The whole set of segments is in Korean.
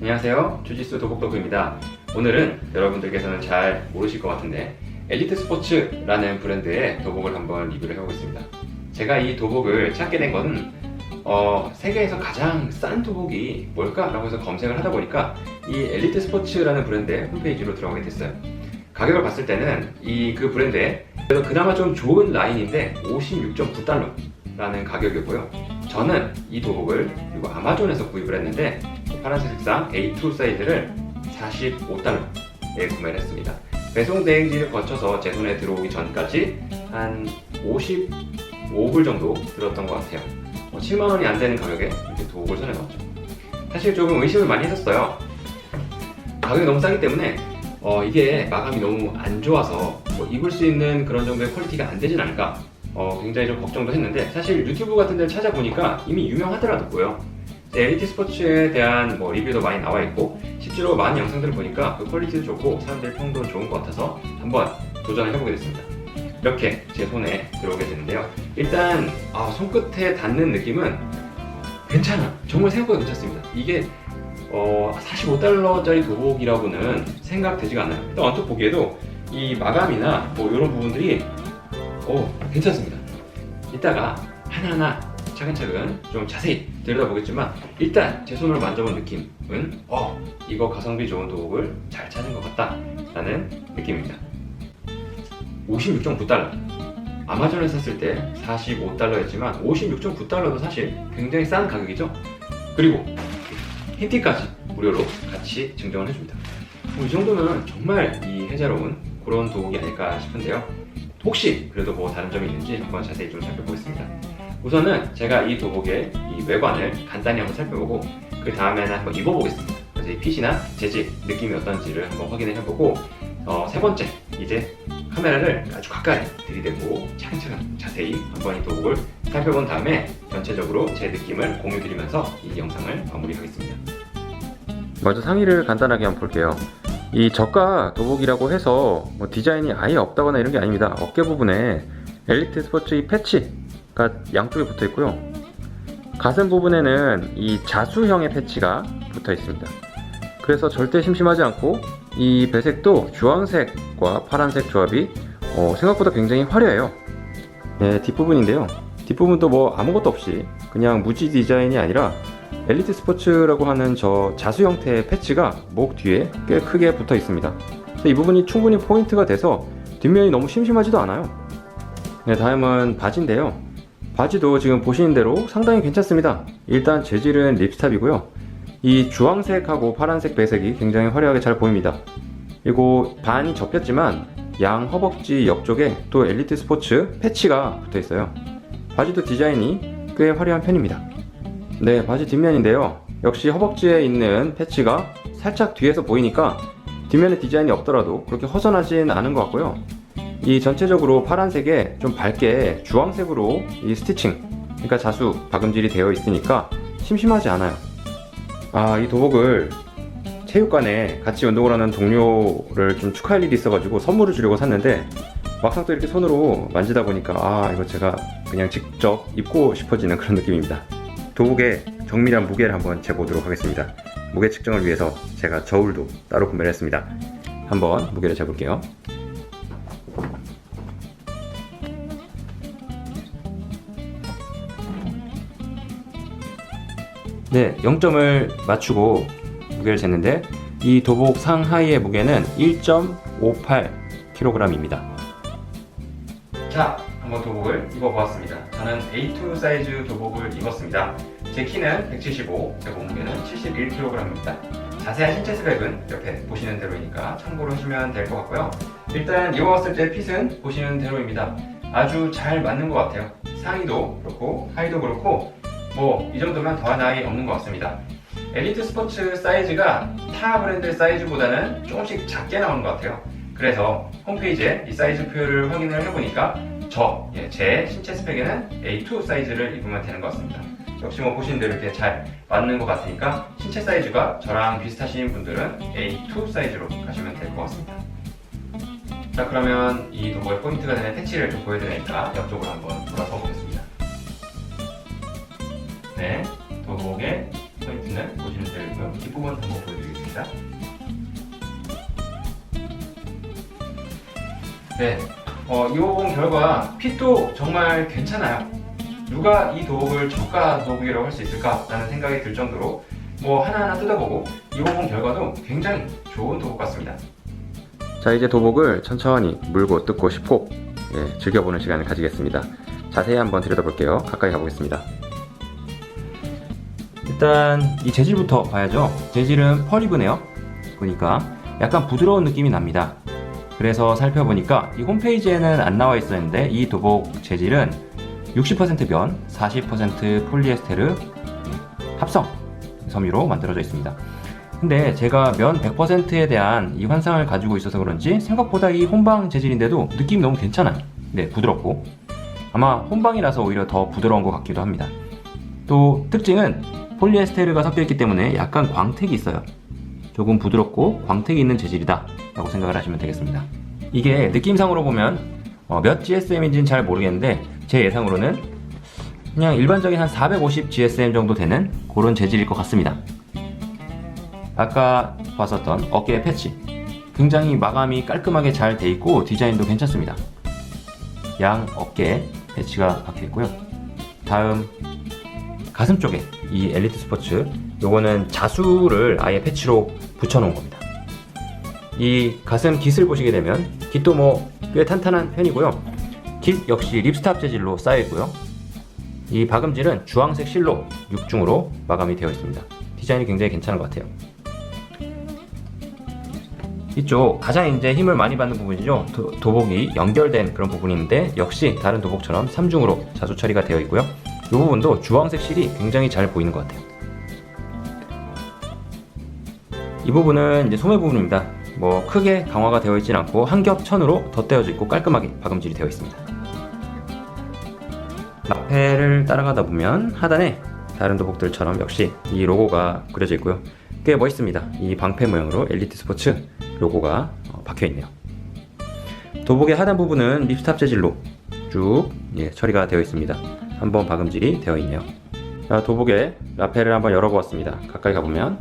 안녕하세요. 주짓수 도복도구입니다. 오늘은 여러분들께서는 잘 모르실 것 같은데 엘리트 스포츠라는 브랜드의 도복을 한번 리뷰를 해보겠습니다. 제가 이 도복을 찾게 된 거는 어, 세계에서 가장 싼 도복이 뭘까라고 해서 검색을 하다 보니까 이 엘리트 스포츠라는 브랜드의 홈페이지로 들어가게 됐어요. 가격을 봤을 때는 이 그 브랜드에 그나마 좀 좋은 라인인데 56.9달러라는 가격이고요. 저는 이 도복을 그리고 아마존에서 구입을 했는데 파란색 색상 A2 사이즈를 45달러에 구매를 했습니다. 배송 대행지를 거쳐서 제 손에 들어오기 전까지 한 55불 정도 들었던 것 같아요. 7만 원이 안 되는 가격에 이렇게 도복을 손에 넣었죠. 사실 조금 의심을 많이 했었어요. 가격이 너무 싸기 때문에 어, 이게 마감이 너무 안 좋아서 뭐 입을 수 있는 그런 정도의 퀄리티가 안 되진 않을까 어, 굉장히 좀 걱정도 했는데 사실 유튜브 같은 데를 찾아보니까 이미 유명하더라고요. 엘리트 스포츠에 대한 뭐 리뷰도 많이 나와 있고 실제로 많은 영상들을 보니까 그 퀄리티도 좋고 사람들 평도 좋은 것 같아서 한번 도전을 해보게 됐습니다. 이렇게 제 손에 들어오게 되는데요. 일단 아, 손끝에 닿는 느낌은 괜찮아. 정말 생각보다 괜찮습니다. 이게 어, 45달러짜리 도복이라고는 생각되지가 않아요. 일단 언뜻 보기에도 이 마감이나 뭐 이런 부분들이 어, 괜찮습니다. 이따가 하나하나 차근차근 좀 자세히 들여다보겠지만 일단 제 손으로 만져본 느낌은 어, 이거 가성비 좋은 도복을 잘 찾은 것 같다라는 느낌입니다. 56.9달러. 아마존에 샀을 때 45달러였지만 56.9달러도 사실 굉장히 싼 가격이죠. 그리고 힌티까지 무료로 같이 증정을 해줍니다. 뭐 이 정도면 정말 이 혜자로운 그런 도구이 아닐까 싶은데요. 혹시 그래도 뭐 다른 점이 있는지 한번 자세히 좀 살펴보겠습니다. 우선은 제가 이 도복의 이 외관을 간단히 한번 살펴보고 그 다음에는 한번 입어보겠습니다. 그래서 이 핏이나 재질, 느낌이 어떤지를 한번 확인을 해보고 어, 세 번째 이제 카메라를 아주 가까이 들이대고 차근차근 자세히 한번 이 도복을 살펴본 다음에 전체적으로 제 느낌을 공유드리면서 이 영상을 마무리하겠습니다. 먼저 상의를 간단하게 한번 볼게요. 이 저가 도복이라고 해서 뭐 디자인이 아예 없다거나 이런 게 아닙니다. 어깨 부분에 엘리트 스포츠 이 패치가 양쪽에 붙어 있고요. 가슴 부분에는 이 자수형의 패치가 붙어 있습니다. 그래서 절대 심심하지 않고 이 배색도 주황색과 파란색 조합이 어, 생각보다 굉장히 화려해요. 네, 뒷부분인데요. 뒷부분도 뭐 아무것도 없이 그냥 무지 디자인이 아니라 엘리트 스포츠라고 하는 저 자수 형태의 패치가 목 뒤에 꽤 크게 붙어 있습니다. 이 부분이 충분히 포인트가 돼서 뒷면이 너무 심심하지도 않아요. 네, 다음은 바지인데요. 바지도 지금 보시는 대로 상당히 괜찮습니다. 일단 재질은 립스탑이고요. 이 주황색하고 파란색 배색이 굉장히 화려하게 잘 보입니다. 그리고 반이 접혔지만 양 허벅지 옆쪽에 또 엘리트 스포츠 패치가 붙어 있어요. 바지도 디자인이 꽤 화려한 편입니다. 네, 바지 뒷면인데요. 역시 허벅지에 있는 패치가 살짝 뒤에서 보이니까 뒷면에 디자인이 없더라도 그렇게 허전하진 않은 것 같고요. 이 전체적으로 파란색에 좀 밝게 주황색으로 이 스티칭, 그러니까 자수 박음질이 되어 있으니까 심심하지 않아요. 아, 이 도복을 체육관에 같이 운동을 하는 동료를 좀 축하할 일이 있어가지고 선물을 주려고 샀는데 막상 또 이렇게 손으로 만지다 보니까 아, 이거 제가 그냥 직접 입고 싶어지는 그런 느낌입니다. 도복의 정밀한 무게를 한번 재보도록 하겠습니다. 무게 측정을 위해서 제가 저울도 따로 구매를 했습니다. 한번 무게를 재볼게요. 네, 0점을 맞추고 무게를 쟀는데 이 도복 상하이의 무게는 1.58kg입니다. 자, 한번 도복을 입어보았습니다. 저는 A2 사이즈 도복을 입었습니다. 제 키는 175, 제 몸무게는 71kg입니다. 자세한 신체 스펙은 옆에 보시는 대로이니까 참고로 하시면 될 것 같고요. 일단 입어봤을 때 핏은 보시는 대로입니다. 아주 잘 맞는 것 같아요. 상의도 그렇고 하의도 그렇고 뭐 이 정도면 더한 나위 없는 것 같습니다. 엘리트 스포츠 사이즈가 타 브랜드 사이즈보다는 조금씩 작게 나오는 것 같아요. 그래서 홈페이지에 이 사이즈 표를 확인을 해보니까 저, 예, 제 신체 스펙에는 A2 사이즈를 입으면 되는 것 같습니다. 역시 뭐 보시는 대로 이렇게 잘 맞는 것 같으니까 신체 사이즈가 저랑 비슷하신 분들은 A2 사이즈로 가시면 될 것 같습니다. 자 그러면 이 도구의 포인트가 되는 패치를 좀 보여드리니까 옆쪽으로 한번 돌아서 보겠습니다. 네, 도구의 포인트 패치는 보시는 대로고요. 뒷부분 한번 보여드리겠습니다. 네, 어, 이호봉 결과 핏도 정말 괜찮아요. 누가 이 도복을 저가 도복이라고 할 수 있을까라는 생각이 들 정도로 뭐 하나하나 뜯어보고 이호봉 결과도 굉장히 좋은 도복 같습니다. 자 이제 도복을 천천히 물고 뜯고 싶고 예, 즐겨보는 시간을 가지겠습니다. 자세히 한번 들여다볼게요. 가까이 가보겠습니다. 일단 이 재질부터 봐야죠. 재질은 펄리브네요. 보니까 약간 부드러운 느낌이 납니다. 그래서 살펴보니까 이 홈페이지에는 안 나와 있었는데 이 도복 재질은 60%면 40% 폴리에스테르 합성 섬유로 만들어져 있습니다. 근데 제가 면 100%에 대한 이 환상을 가지고 있어서 그런지 생각보다 이 혼방 재질인데도 느낌이 너무 괜찮아요. 네, 부드럽고. 아마 혼방이라서 오히려 더 부드러운 것 같기도 합니다. 또 특징은 폴리에스테르가 섞여 있기 때문에 약간 광택이 있어요. 조금 부드럽고 광택이 있는 재질이다 라고 생각을 하시면 되겠습니다. 이게 느낌상으로 보면 어, 몇 GSM인지는 잘 모르겠는데 제 예상으로는 그냥 일반적인 한 450 GSM 정도 되는 그런 재질일 것 같습니다. 아까 봤었던 어깨 패치 굉장히 마감이 깔끔하게 잘 돼 있고 디자인도 괜찮습니다. 양 어깨에 패치가 박혀 있고요. 다음 가슴 쪽에 이 엘리트 스포츠 요거는 자수를 아예 패치로 붙여 놓은 겁니다. 이 가슴 깃을 보시게 되면 깃도 뭐 꽤 탄탄한 편이고요. 깃 역시 립스탑 재질로 쌓여 있고요. 이 박음질은 주황색 실로 6중으로 마감이 되어 있습니다. 디자인이 굉장히 괜찮은 것 같아요. 이쪽 가장 이제 힘을 많이 받는 부분이죠. 도, 도복이 연결된 그런 부분인데 역시 다른 도복처럼 3중으로 자수 처리가 되어 있고요. 이 부분도 주황색 실이 굉장히 잘 보이는 것 같아요. 이 부분은 이제 소매 부분입니다. 뭐 크게 강화가 되어 있진 않고 한 겹 천으로 덧대어져 있고 깔끔하게 박음질이 되어 있습니다. 라펠을 따라가다 보면 하단에 다른 도복들처럼 역시 이 로고가 그려져 있고요. 꽤 멋있습니다. 이 방패 모양으로 엘리트 스포츠 로고가 어, 박혀 있네요. 도복의 하단 부분은 립스탑 재질로 쭉 예, 처리가 되어 있습니다. 한번 박음질이 되어 있네요. 자, 도복의 라펠을 한번 열어보았습니다. 가까이 가보면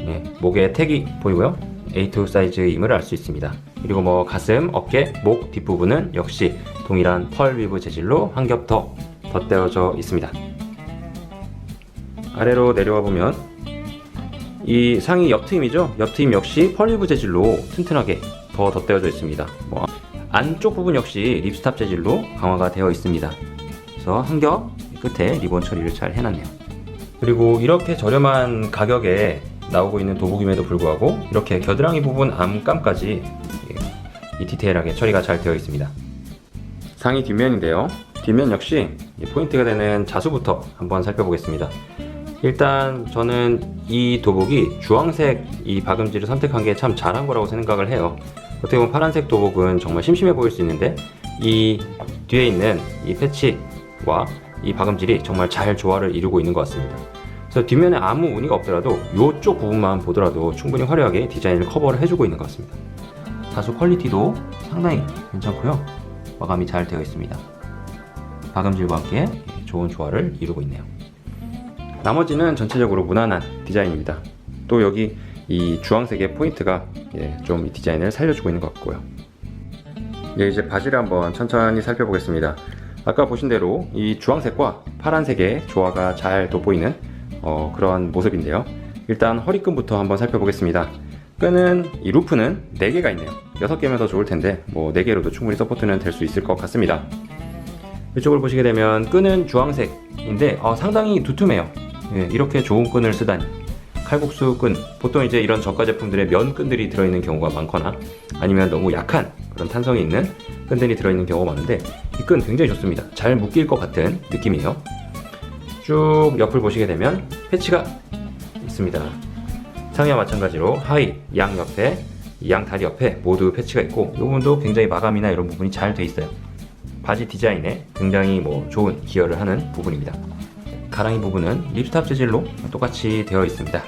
예, 목에 택이 보이고요. A2 사이즈임을 알 수 있습니다. 그리고 뭐 가슴, 어깨, 목 뒷부분은 역시 동일한 펄 위브 재질로 한 겹 더 덧대어져 있습니다. 아래로 내려와 보면 이 상의 옆트임이죠. 옆트임 역시 펄 위브 재질로 튼튼하게 더 덧대어져 있습니다. 뭐 안쪽 부분 역시 립스탑 재질로 강화가 되어 있습니다. 그래서 한 겹 끝에 리본 처리를 잘 해놨네요. 그리고 이렇게 저렴한 가격에 나오고 있는 도복임에도 불구하고 이렇게 겨드랑이 부분 암감까지 이 디테일하게 처리가 잘 되어 있습니다. 상의 뒷면인데요. 뒷면 역시 이 포인트가 되는 자수부터 한번 살펴보겠습니다. 일단 저는 이 도복이 주황색 이 박음질을 선택한 게 참 잘한 거라고 생각을 해요. 어떻게 보면 파란색 도복은 정말 심심해 보일 수 있는데 이 뒤에 있는 이 패치와 이 박음질이 정말 잘 조화를 이루고 있는 것 같습니다. 그래서 뒷면에 아무 무늬가 없더라도 이쪽 부분만 보더라도 충분히 화려하게 디자인을 커버를 해주고 있는 것 같습니다. 다소 퀄리티도 상당히 괜찮고요. 마감이 잘 되어 있습니다. 박음질과 함께 좋은 조화를 이루고 있네요. 나머지는 전체적으로 무난한 디자인입니다. 또 여기 이 주황색의 포인트가 예, 좀 이 디자인을 살려주고 있는 것 같고요. 예, 이제 바지를 한번 천천히 살펴보겠습니다. 아까 보신 대로 이 주황색과 파란색의 조화가 잘 돋보이는 어, 그런 모습인데요. 일단 허리끈부터 한번 살펴보겠습니다. 끈은 이 루프는 4개가 있네요. 6개면 더 좋을 텐데 뭐 4개로도 충분히 서포트는 될 수 있을 것 같습니다. 이쪽을 보시게 되면 끈은 주황색인데 어, 상당히 두툼해요. 예, 이렇게 좋은 끈을 쓰다니. 칼국수 끈 보통 이제 이런 저가 제품들의 면 끈들이 들어있는 경우가 많거나 아니면 너무 약한 그런 탄성이 있는 끈들이 들어있는 경우가 많은데 이 끈 굉장히 좋습니다. 잘 묶일 것 같은 느낌이에요. 쭉 옆을 보시게 되면 패치가 있습니다. 상의와 마찬가지로 하의 양 옆에 양 다리 옆에 모두 패치가 있고 이 부분도 굉장히 마감이나 이런 부분이 잘 돼 있어요. 바지 디자인에 굉장히 뭐 좋은 기여를 하는 부분입니다. 가랑이 부분은 립스탑 재질로 똑같이 되어 있습니다.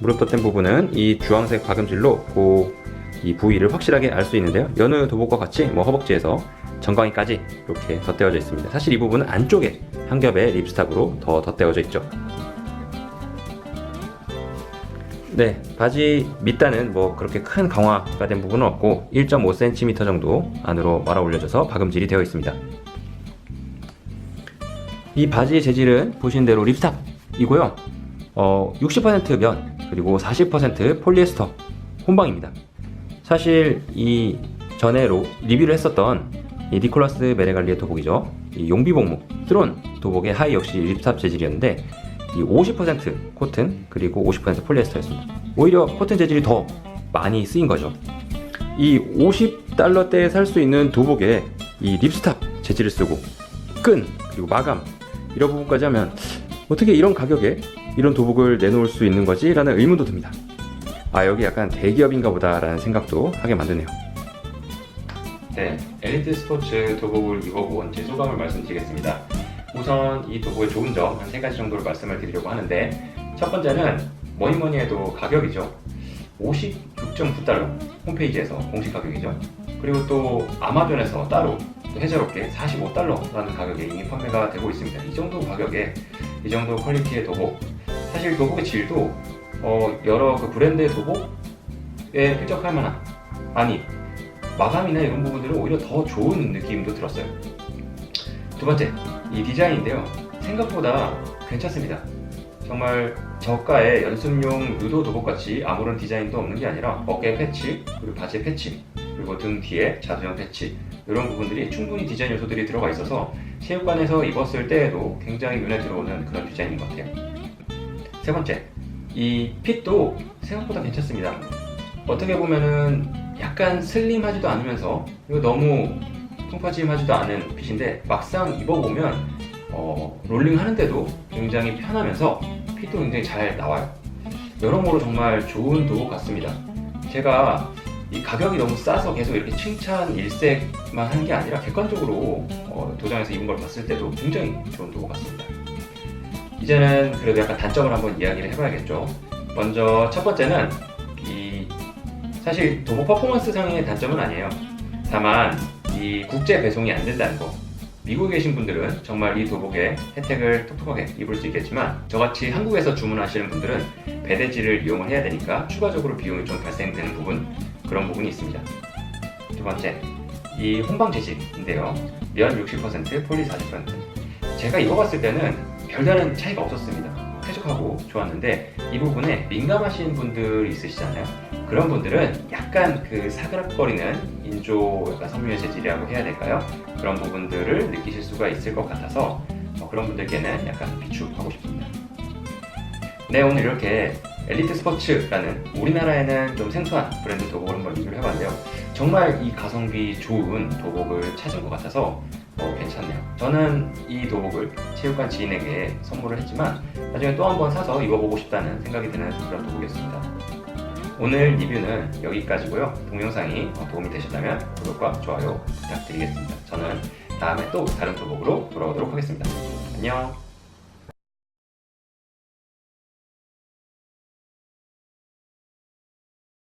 무릎 덧댄 부분은 이 주황색 박음질로 그 이 부위를 확실하게 알 수 있는데요. 여느 도복과 같이 뭐 허벅지에서 정강이까지 이렇게 덧대어져 있습니다. 사실 이 부분은 안쪽에 한 겹의 립스탁으로 더 덧대어져 있죠. 네, 바지 밑단은 뭐 그렇게 큰 강화가 된 부분은 없고 1.5cm 정도 안으로 말아 올려져서 박음질이 되어 있습니다. 이 바지의 재질은 보신 대로 립스탁이고요. 어, 60%면 그리고 40% 폴리에스터 혼방입니다. 사실 이 전에 로, 리뷰를 했었던 이 니콜라스 메레갈리의 도복이죠. 이 용비복무 스론 도복의 하의 역시 립스탑 재질이었는데 이 50% 코튼 그리고 50% 폴리에스터였습니다. 오히려 코튼 재질이 더 많이 쓰인 거죠. 이 50달러대에 살 수 있는 도복에 이 립스탑 재질을 쓰고 끈 그리고 마감 이런 부분까지 하면 어떻게 이런 가격에 이런 도복을 내놓을 수 있는 거지? 라는 의문도 듭니다. 아 여기 약간 대기업인가 보다라는 생각도 하게 만드네요. 네, 엘리트 스포츠 도복을 입어본 제 소감을 말씀드리겠습니다. 우선 이 도복의 좋은 점 한 세 가지 정도를 말씀을 드리려고 하는데 첫 번째는 뭐니 뭐니 해도 가격이죠. 56.9달러 홈페이지에서 공식 가격이죠. 그리고 또 아마존에서 따로 또 해저롭게 45달러라는 가격에 이미 판매가 되고 있습니다. 이 정도 가격에 이 정도 퀄리티의 도복 사실 도복의 질도 어, 여러 그 브랜드의 도복에 필적할 만한 아니 마감이나 이런 부분들은 오히려 더 좋은 느낌도 들었어요. 두 번째, 이 디자인인데요. 생각보다 괜찮습니다. 정말 저가의 연습용 유도 도복같이 아무런 디자인도 없는 게 아니라 어깨 패치, 그리고 바지 패치, 그리고 등 뒤에 자수형 패치 이런 부분들이 충분히 디자인 요소들이 들어가 있어서 체육관에서 입었을 때에도 굉장히 눈에 들어오는 그런 디자인인 것 같아요. 세 번째, 이 핏도 생각보다 괜찮습니다. 어떻게 보면은 약간 슬림하지도 않으면서 이거 너무 통파짐하지도 않은 핏인데 막상 입어보면 어, 롤링 하는데도 굉장히 편하면서 핏도 굉장히 잘 나와요. 여러모로 정말 좋은 도복 같습니다. 제가 이 가격이 너무 싸서 계속 이렇게 칭찬 일색만 하는 게 아니라 객관적으로 어, 도장에서 입은 걸 봤을 때도 굉장히 좋은 도복 같습니다. 이제는 그래도 약간 단점을 한번 이야기를 해봐야겠죠. 먼저 첫 번째는 이 사실 도복 퍼포먼스 상의 단점은 아니에요. 다만 이 국제 배송이 안 된다는 거. 미국에 계신 분들은 정말 이 도복의 혜택을 톡톡하게 입을 수 있겠지만 저같이 한국에서 주문하시는 분들은 배대지를 이용을 해야 되니까 추가적으로 비용이 좀 발생되는 부분 그런 부분이 있습니다. 두 번째, 이 혼방 재질인데요. 면 60%, 폴리 40%. 제가 입어봤을 때는 별다른 차이가 없었습니다. 쾌적하고 좋았는데 이 부분에 민감하신 분들 있으시잖아요. 그런 분들은 약간 그 사그락거리는 인조 약간 섬유의 재질이라고 해야 될까요? 그런 부분들을 느끼실 수가 있을 것 같아서 어, 그런 분들께는 약간 비추하고 싶습니다. 네, 오늘 이렇게 엘리트 스포츠라는 우리나라에는 좀 생소한 브랜드 도복을 한번 리뷰를 해봤는데요. 정말 이 가성비 좋은 도복을 찾은 것 같아서 어, 괜찮네요. 저는 이 도복을 체육관 지인에게 선물을 했지만 나중에 또 한 번 사서 입어보고 싶다는 생각이 드는 그런 도복이었습니다. 오늘 리뷰는 여기까지고요. 동영상이 어, 도움이 되셨다면 구독과 좋아요 부탁드리겠습니다. 저는 다음에 또 다른 도복으로 돌아오도록 하겠습니다. 안녕.